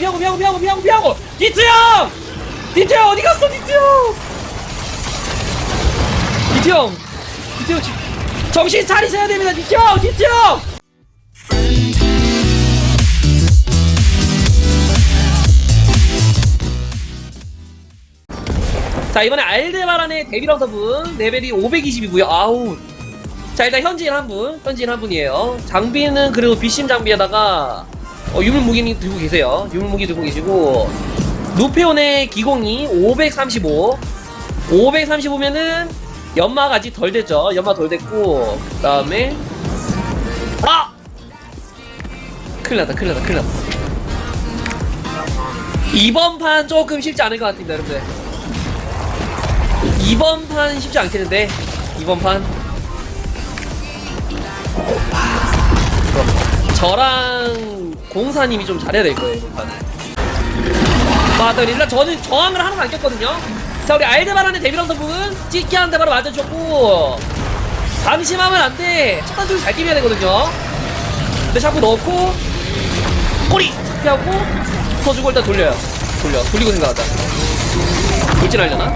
피하고 피하고 피하고 피하고 피하고 디트 형! 디트 형 어디 갔어 디트 형! 디트 형! 디트 형 정신 차리셔야 됩니다 디트 형! 디트 형! 자 이번에 알데바란의 데뷔라우더분 레벨이 520이고요 아우 자 일단 현지인 한분 현지인 한 분이에요 장비는 그래도 비심 장비에다가 어, 유물무기 들고 계세요. 유물무기 들고 계시고 루페온의 기공이 535 535면은 연마가 아직 덜 됐죠. 연마 덜 됐고 그 다음에 아! 큰일 났다 큰일 났다 큰일 났다. 이번 판 조금 쉽지 않을 것 같습니다 여러분들. 이번 판 쉽지 않겠는데 이번 판. 저랑 공사님이 좀 잘해야 될 거예요 판은 맞다 일단 저는 저항을 하나도 안 꼈거든요. 자 우리 알데바란의 데뷔런더 분은 찍기 하는데 바로 맞아줬고 방심하면 안돼. 첫 단추를 잘 끼면 되거든요. 근데 자꾸 넣고 꼬리! 피하고 터주고 일단 돌려요. 돌려. 돌리고 생각하자. 돌진하려나?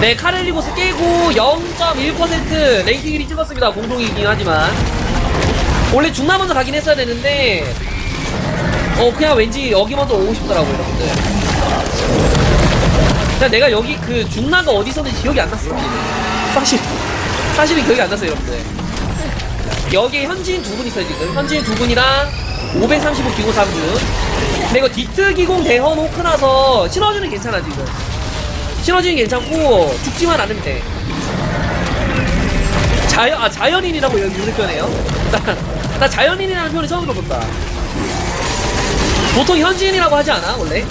네, 카렐리고스 깨고 0.1% 랭킹 1위 찍었습니다. 공동이긴 하지만. 원래 중나 먼저 가긴 했어야 되는데, 어, 그냥 왠지 여기 먼저 오고 싶더라고요, 여러분들. 그냥 내가 여기 그 중나가 어디 있었는지 기억이 안 났어. 사실, 사실은 기억이 안 났어요, 여러분들. 여기에 현지인 두 분 있어요, 지금. 현지인 두 분이랑 535 기공 3분. 근데 이거 디트 기공 대헌 호크 나서 신어주는 괜찮아, 지금. 신어지는 괜찮고 죽지만 않으면 돼. 자연 아 자연인이라고 여기 표현해요. 나, 나 자연인이라는 표현을 처음 들어본다. 보통 현지인이라고 하지 않아 원래?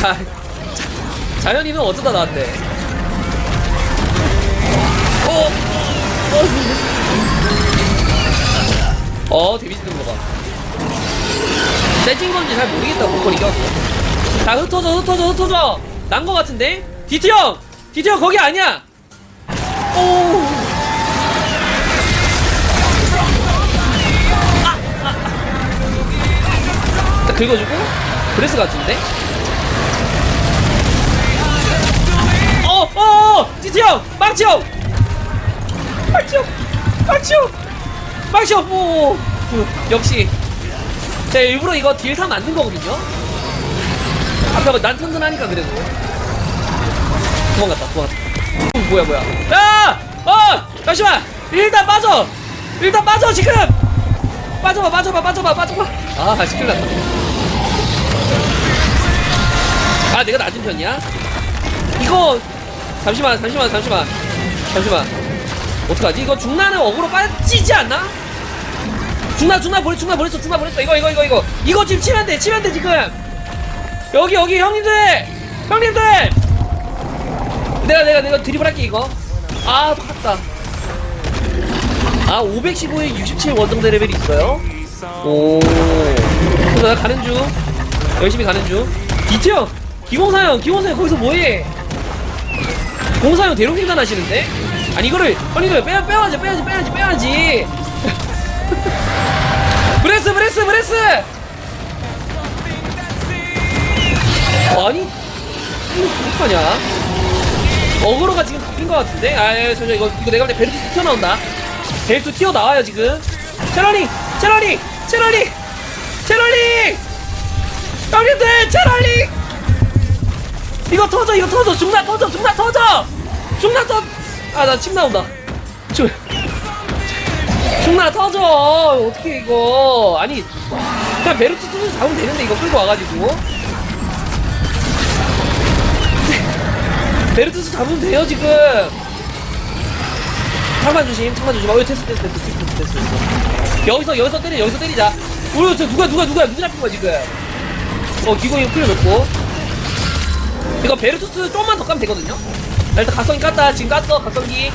자, 자 자연인은 어쩌다 나왔대. 어, 어, 어 데미지 거 봐. 세진 건지 잘 모르겠다 보컬 이겨갖고 자 흩어져 흩어져 흩어져 난 거 같은데 디트 형 디트 형 거기 아니야 오 긁어주고 브레스 같은데 어어 디트 형 망치 형 망치 형 망치 형 망치 형 오, 오 역시 제가 일부러 이거 딜타 만든 거거든요. 앞에 난 튼튼하니까 그래도. 도망갔다, 도망갔다. 어, 뭐야, 뭐야. 야! 어! 잠시만! 일단 빠져! 일단 빠져, 지금! 빠져봐, 빠져봐, 빠져봐, 빠져봐. 아, 시끌렸다. 아, 내가 낮은 편이야? 이거, 잠시만, 잠시만, 잠시만. 잠시만. 어떡하지? 이거 중나는 어그로 빠지지 않나? 중나 중나 보냈 중나 보냈어 중나 보냈어. 이거 이거 이거 이거. 이거 지금 치면 돼 치면 돼 지금. 여기 여기 형님들! 형님들! 내가 내가 내가 드리블 할게 이거. 아 똑같다. 아 515에 67 원정대 레벨이 있어요? 오. 그래서 나 가는 중. 열심히 가는 중. 형 기공사 형 기공사 형 거기서 뭐해? 공사 형 대롱갱단 하시는데? 아니 이거를 형님들 빼 빼야지 빼야지 빼야지 빼야지. 브레스 브레스 브레스! 아니 이거 어떡하냐? 어그로가 지금 바뀐 것 같은데? 아 저저 이거 이거 내가 볼때 베르투스 튀어나온다. 베르투 튀어나와요 지금. 채널링 채널링 채널링 채널링 형님들 채널링 이거 터져 이거 터져. 중나 터져 중나 터져. 중나 터아나 침 나온다. 중 중나 터져. 어떻게 이거? 아니 그냥 베르투스 잡으면 되는데 이거 끌고 와가지고. 베르투스 잡으면 돼요 지금. 창만 조심 창만 조심. 어이 테스트 테스트 테스트 테스트 테스트 테스트. 여기서 여기서 때려 여기서 때리자. 우리 저 누가 누가 누가 누구 잡힌 거야 지금? 어 기공이 풀려놓고 이거 베르투스 좀만 더 까면 되거든요 나 일단 각성기 깠다 지금 깠어 각성기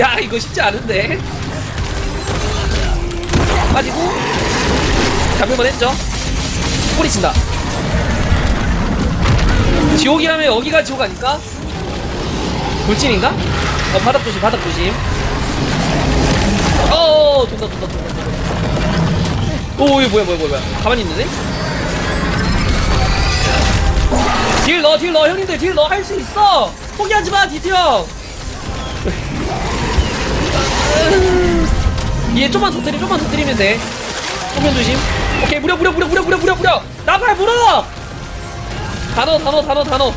야 이거 쉽지 않은데 빠지고 잡을만 했죠 뿌리친다 지옥이라면 여기가 지옥 아닐까? 돌진인가? 어, 바닥 조심, 바닥 조심. 어, 돈다, 돈다, 돈다, 돈다. 오, 이거 뭐야, 뭐야, 뭐야, 뭐야. 가만히 있는데? 딜 넣어, 딜 넣어, 형님들 딜 넣어, 할 수 있어! 포기하지 마, 디트 형! 얘 좀만 더 때리, 좀만 더 때리면 돼. 소면 조심. 오케이, 무려, 무려, 무려, 무려, 무려, 무려, 무려! 나발 물어! 단어, 단어, 단어, 단어.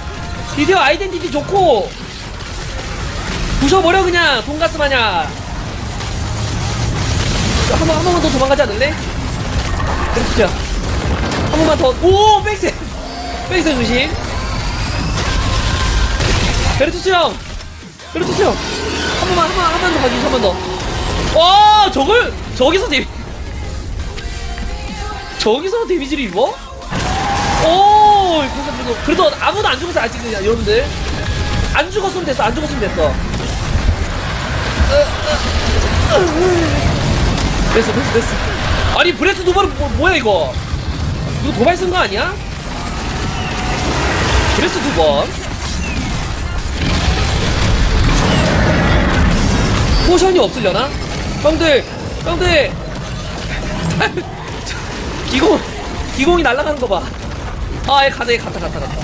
드디어 아이덴티티 좋고, 부셔버려, 그냥, 돈가스 마냥. 한 번, 한 번만 더 도망가지 않을래? 그렇죠. 한 번만 더, 오! 백세! 백세 조심. 베르투스 형! 베르투스 형! 한 번만, 한 번, 한번더 가주세요, 한번 더. 와, 저걸, 저기서 데미, 저기서 데미지를 입어? 오, 그래도, 그래도 아무도 안 죽었어, 아직, 여러분들. 안 죽었으면 됐어, 안 죽었으면 됐어. 됐어, 됐어, 됐어. 아니, 브레스 도발은 뭐, 뭐야, 이거? 이거 도발 쓴 거 아니야? 브레스 두 번. 포션이 없으려나? 형들, 형들. 기공, 기공이 날아가는 거 봐. 아, 얘 가다, 얘 갔다, 갔다, 갔다.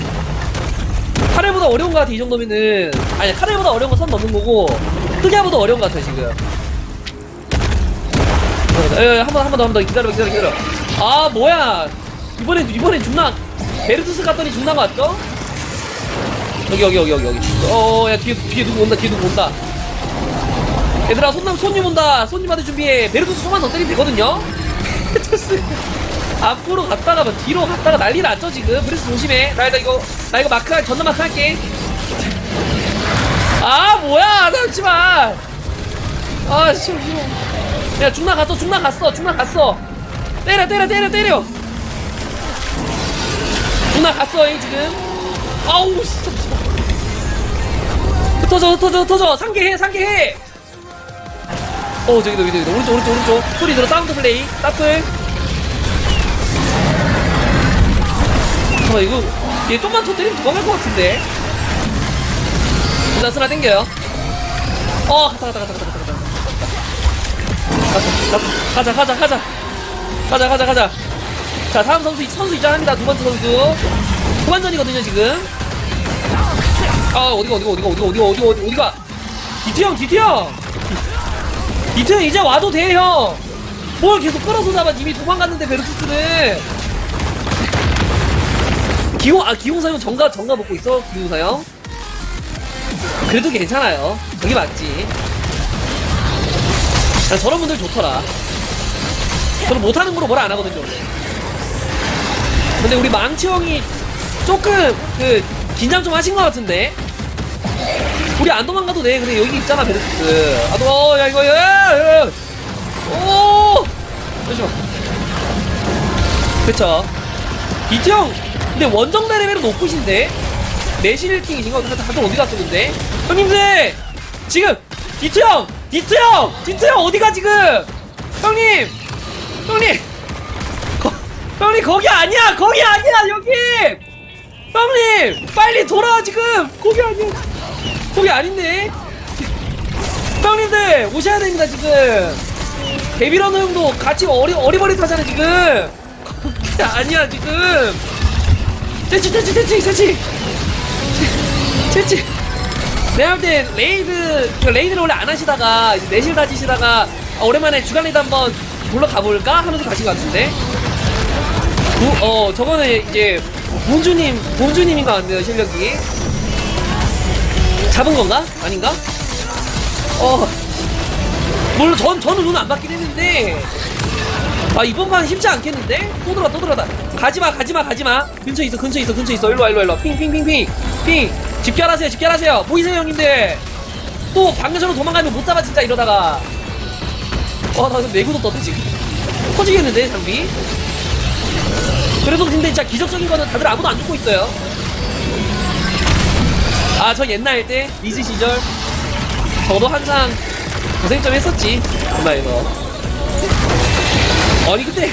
카레보다 어려운 거 같아, 이 정도면은. 아니, 카레보다 어려운 거 선 넘는 거고, 흑야보다 어려운 거 같아, 지금. 에, 한 번, 한번 더, 한번 더. 기다려, 기다려, 기다려. 아, 뭐야. 이번엔, 이번엔 죽나. 베르투스 갔더니 죽나 맞죠? 여기, 여기, 여기, 여기, 여기. 어, 야, 뒤에, 뒤에 누구 온다, 뒤에 누구 온다. 얘들아, 손님, 손님 온다. 손님한테 준비해. 베르투스 조금만 더 때리면 되거든요? 앞으로 갔다가 뭐 뒤로 갔다가 난리 났죠, 지금. 브레스 조심해. 나, 나 이거, 나 이거 마크, 할- 전담 마크 할게. 아, 뭐야. 잠시만. 아, 싫어, 싫어. 야, 중나 갔어, 중나 갔어, 중나 갔어. 때려, 때려, 때려, 때려. 중나 갔어, 이 지금. 아우, 진짜. 흩어져, 흩어져, 흩어져. 상계해, 상계해. 어, 저기도, 저기도, 저기도. 오른쪽, 오른쪽, 오른쪽. 소리 들어, 사운드 플레이. 따플. 잠깐만, 이거, 얘 좀만 더 때리면 도망갈 것 같은데. 일단 쓰나 땡겨요. 어, 갔다, 갔다, 갔다. 갔다. 가자 가자 가자. 가자 가자 가자. 가자. 자, 다음 선수 선수 입장합니다. 두 번째 선수. 후반전이거든요 지금. 아 어디가 어디가 어디가 어디가 어디가 어디가 어디, 어디가? 디트 형 디트 형. 디트 형 이제 와도 돼형뭘 계속 끌어서 잡아. 이미 도망갔는데 베르투스는 기호 아 기호사형 정가 정가 먹고 있어 기호사형 그래도 괜찮아요. 저기 맞지. 난 저런 분들 좋더라. 저는 못하는 거로 뭐라 안 하거든요. 근데 우리 망치 형이 조금 그 긴장 좀 하신 것 같은데. 우리 안 도망가도 돼. 근데 여기 있잖아 베르투스. 아, 너, 야 이거, 야, 야, 야. 오, 잠시만. 그쵸. 이트 형, 근데 원정대 레벨은 높으신데. 내실 킹이신가? 다들 어디 갔어 근데? 형님들 지금 디트 형! 디트 형! 디트 형 어디가 지금! 형님! 형님! 거, 형님 거기 아니야! 거기 아니야! 여기! 형님! 빨리 돌아와 지금! 거기 아니야! 거기 아닌데? 형님들 오셔야 됩니다 지금! 데뷔러너 형도 같이 어리, 어리버리하잖아 지금! 거기 아니야 지금! 됐지 됐지 됐지 됐지! 됐지. 내가 볼 때 레이드 그 레이드를 원래 안 하시다가 내실 다지시다가 아, 오랜만에 주간 레이드 한번 놀러 가 볼까 하면서 가신 것 같은데. 부, 어 저거는 이제 본주님 본주님인 것 같네요 실력이. 잡은 건가? 아닌가? 어 물론 전 저는 눈 안 받긴 했는데. 아 이번 판 쉽지 않겠는데? 또 들어가 또 들어가 가지마 가지마 가지마. 근처에 있어 근처에 있어 근처에 있어. 일로와 일로와 일로와. 핑핑핑핑. 핑. 집결하세요 집결하세요. 보이세요 형님들. 또 방금처럼 도망가면 못 잡아 진짜 이러다가. 와나 내구도 떴대 지금. 터지겠는데 장비? 그래도 근데 진짜 기적적인 거는 다들 아무도 안 죽고 있어요. 아 저 옛날 때 리즈 시절. 저도 항상 고생 좀 했었지. 전화에서 아니 근데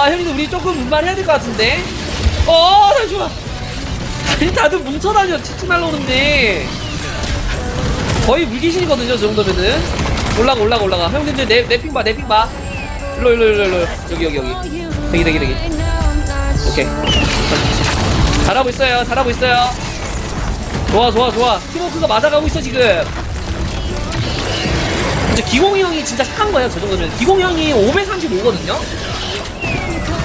아 형님들 우리 조금 분발해야 될 것 같은데 어 잠시만 아니 다들 뭉쳐다녀 치치 날라오는데 거의 물귀신이거든요 저 정도면은 올라가 올라가 올라가 형님들 내, 내핑 봐, 내핑 봐. 일로, 일로, 일로, 일로. 여기, 여기, 여기. 대기, 대기, 대기. 오케이. 잘하고 있어요, 잘하고 있어요. 좋아, 좋아, 좋아. 팀워크가 맞아가고 있어, 지금. 기공이 형이 진짜 착한 거예요, 저 정도면. 기공이 형이 535거든요?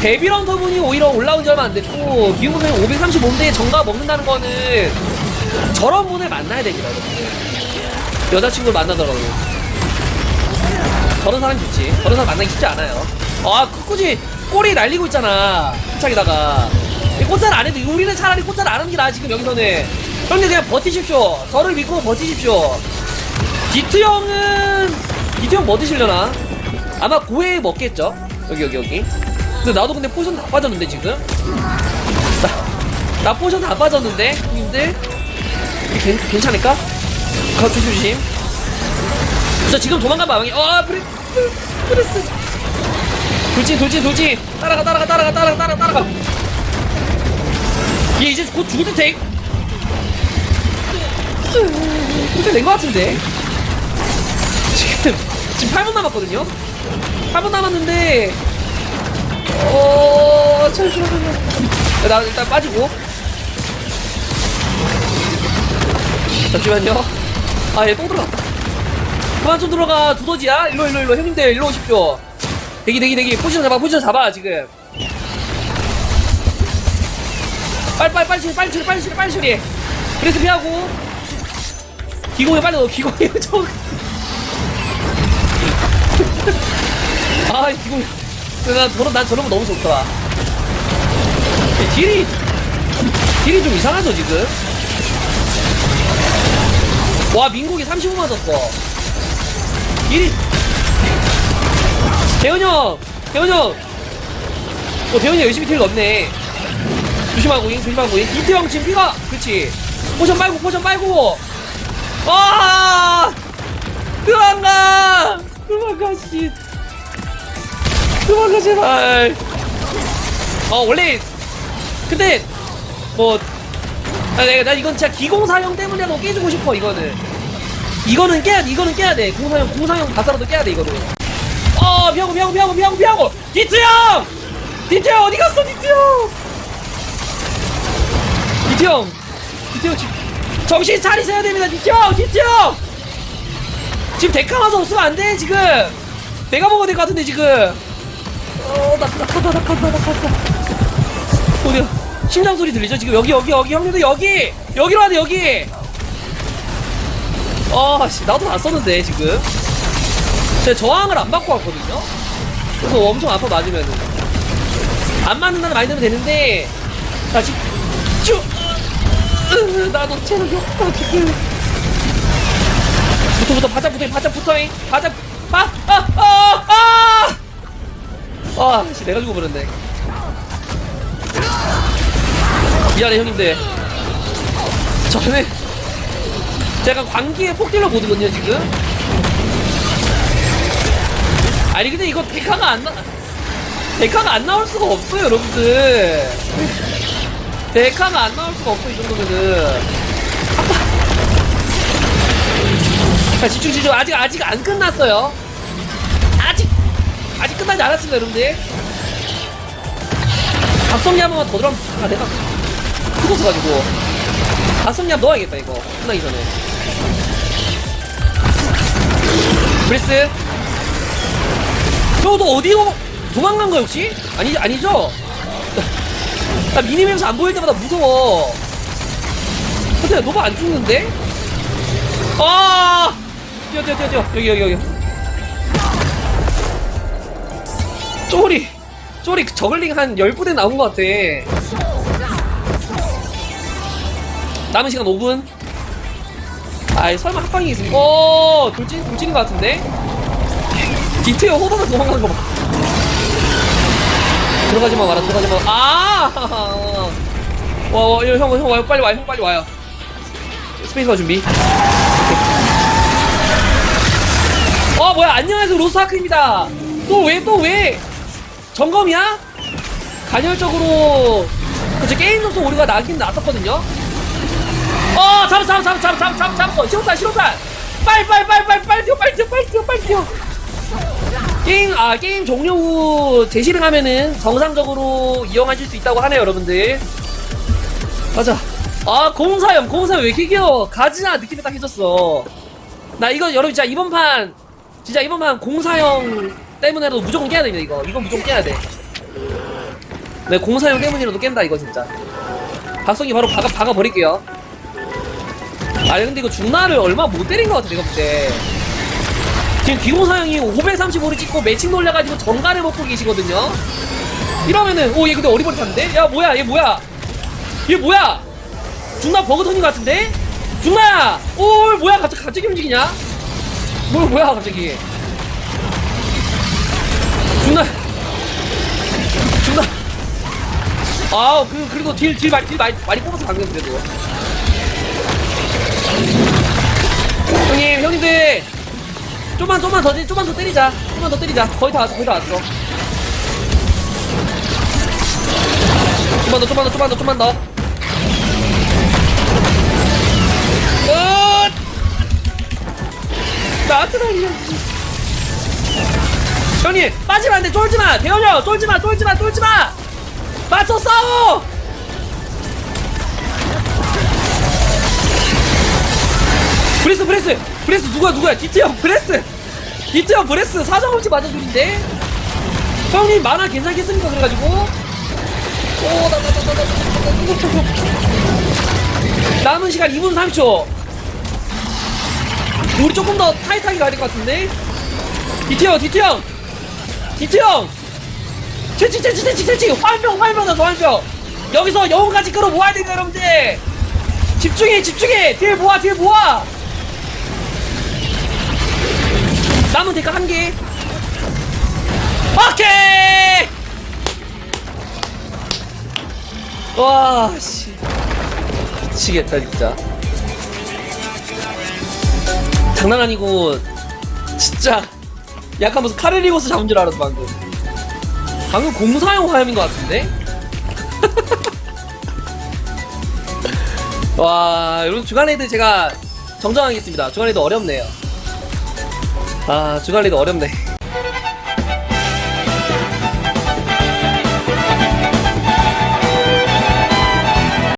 데뷔런터 분이 오히려 올라온 지 얼마 안 됐고, 형이 535인데 정가 먹는다는 거는 저런 분을 만나야 됩니다, 여러분들. 여자친구를 만나더라고요. 저런 사람 좋지. 저런 사람 만나기 쉽지 않아요. 아, 굳이 꼬리 날리고 있잖아. 차기다가 꽃잘 안 해도 우리는 차라리 꽃잘 안 하는 게 나아 지금 여기서는. 형님 그냥 버티십시오. 저를 믿고 버티십시오. 디트 형은 디트 형 뭐 드시려나? 아마 고해 먹겠죠. 여기 여기 여기. 근데 나도 근데 포션 다 빠졌는데 지금. 나, 나 포션 다 빠졌는데. 이게 괜, 괜찮을까? 가 조심 조심. 저 지금 도망간 마방이 어 프레- 프레스 돌진 돌진 돌진 따라가 따라가 따라가 따라가 따라가 따라가 얘 이제 곧 죽을 듯해 그때 된것 같은데 지금 지금 8분 남았거든요 8분 남았는데 어 잠시만요 나 일단 빠지고. 잠시만요. 아 얘 또 들어갔다 그만 좀 들어가 두더지야. 일로 일로 일로. 형님들 일로 오십시오. 대기 대기 대기. 포지션 잡아 포지션 잡아 지금. 빨리 빨리 빨리 빨리 빨리 처리 빨리 처리 그래서 피하고. 기공에 빨리 넣어 기공에. 저 아, 기공. 나 저런, 난 저런 거 너무 좋더라. 이 딜이, 딜이 좀 이상하죠, 지금? 와, 민국이 35 맞았어. 딜이. 대현이 형! 대현이 형! 어, 대현이 형 열심히 딜 넣네. 조심하고, 잉, 조심하고, 잉. 이태 형 지금 피가! 그치. 포션 빨고, 포션 빨고! 아! 도망가! 도망가, 씨. 도망가, 제발. 어, 원래, 근데, 뭐, 아, 내가, 나 이건 진짜 기공사형 때문에 뭐 깨주고 싶어, 이거는. 이거는 깨야 돼, 이거는 깨야 돼. 공사형, 공사형 가사라도 깨야 돼, 이거는. 어, 피하고, 피하고, 피하고, 피하고, 피하고! 디트 형! 디트 형, 어디 갔어, 디트 형! 디트 형! 디트 형, 지금, 정신 차리셔야 됩니다, 디트 형! 디트 형! 지금 데카 와서 없으면 안 돼, 지금! 내가 먹어야 될 것 같은데, 지금! 어나 나간다 나간다 나간다 어디야 심장 소리 들리죠 지금 여기 여기 여기 형님들 여기 여기로 와야 돼 여기 아 나도 안 썼는데 지금 제가 저항을 안 받고 왔거든요 그래서 엄청 아파 맞으면은 안 맞는 날은 많이 되면 되는데 다시 쭉 나도 체력이 없다 지금 붙어 붙어 바짝 붙어 바짝 붙어 바짝 아아아아 씨, 내가 죽어버렸네. 미안해, 형님들. 저는, 제가 광기에 폭딜러 보거든요, 지금. 아니, 근데 이거 데카가 안 나, 데카가 안 나올 수가 없어요, 여러분들. 데카가 안 나올 수가 없어, 이 정도면은. 자, 집중, 집중. 아직, 아직 안 끝났어요. 아직, 아직 끝나지 않았습니다, 여러분들. 박성기 한 번만 더 들어가면, 아, 내가 죽었어가지고. 박성기 한번 넣어야겠다, 이거. 끝나기 전에. 브레스. 저도 어디로 도망간 거야, 혹시? 아니, 아니죠? 나 미니맵에서 안 보일 때마다 무서워. 근데 너무 안 죽는데? 아! 뛰어, 뛰어, 뛰어, 뛰어. 여기, 여기, 여기. 쪼리. 쪼리 저글링 한 10부대 나온 것 같아. 남은 시간 5분. 아이, 설마 합방이 있으면. 어, 돌진, 돌진인 것 같은데? 디테일 호도가 도망가는 거 봐. 들어가지 마, 마라, 들어가지 마. 아! 와, 와, 형, 형, 형, 와요. 빨리 와요, 형, 빨리 와요. 스페이스바 준비. 어 뭐야 안녕하세요 로스하크입니다 또 왜 또왜 점검이야? 간헐적으로 그쵸 게임 점수 오류가 나긴 났었거든요? 잡아 잡아 잡아 잡아 잡아 잡아 잡아 시로탄 시로탄. 빨리 빨리 빨리 빨리 빨리 뛰어 빨리 뛰어 빨리 뛰어 빨리 뛰어. 게임 아 게임 종료 후 재실행 하면은 정상적으로 이용하실 수 있다고 하네요 여러분들. 맞아. 아 공사형 공사형 왜 이렇게 귀여워 가지나 느낌이 딱 해줬어. 나 이거 여러분 진짜 이번 판 진짜 이번 판 공사형 때문에라도 무조건 깨야 됩니다 이거. 이건 무조건 깨야 돼네 공사형 때문이라도 깬다 이거 진짜. 박성기 바로 박아, 박아버릴게요. 아 근데 이거 중나를 얼마 못 때린 것 같아 내가 볼때. 지금 기공사형이 535를 찍고 매칭 돌려가지고 정가를 먹고 계시거든요. 이러면은 오 얘 근데 어리버리한데? 야 뭐야 얘 뭐야? 얘 뭐야? 중나 버그터닌 것 같은데? 중나야 오 뭐야 갑자기 갑자기 움직이냐? 뭐 뭐야 갑자기 아우 그 그래도 딜딜 많이 딜 많이 많이 뽑아서 방금 그래도 형님 형님들! 좀만 좀만 더 때- 좀만 더 때리자. 좀만 더 때리자. 거의 다 왔어 거의 다 왔어. 좀만 더 좀만 더 좀만 더 좀만 더. 끝! 나한테 날려 형님. 빠지면 안 돼. 쫄지 마. 대현이 쫄지 마 쫄지 마 쫄지 마 맞서 싸워! 브레스 브레스! 브레스 누구야 누구야? 디트형 브레스! 디트형 브레스! 사정없이 맞아줄인데? 형님 만화 괜찮겠습니까? 그래가지고? 오나나나나나 남은 시간 2분 30초. 우리 조금 더 타이트하게 가야 될 것 같은데? 디트형 디트형! 디트형 채치 채치 채치 채치 화염병 화염병 나서 화염병. 여기서 영혼까지 끌어 모아야 됩니다 여러분들. 집중해 집중해. 뒤에 모아 뒤에 모아. 남은 대가 한개. 오케이! 와씨. 미치겠다 진짜. 장난 아니고 진짜. 약간 무슨 카레리고스 잡은 줄 알았어 방금 방금 공사용 화염인 것 같은데? 와 여러분 주간 레이드 제가 정정하겠습니다. 주간 레이드 어렵네요. 아 주간 레이드 어렵네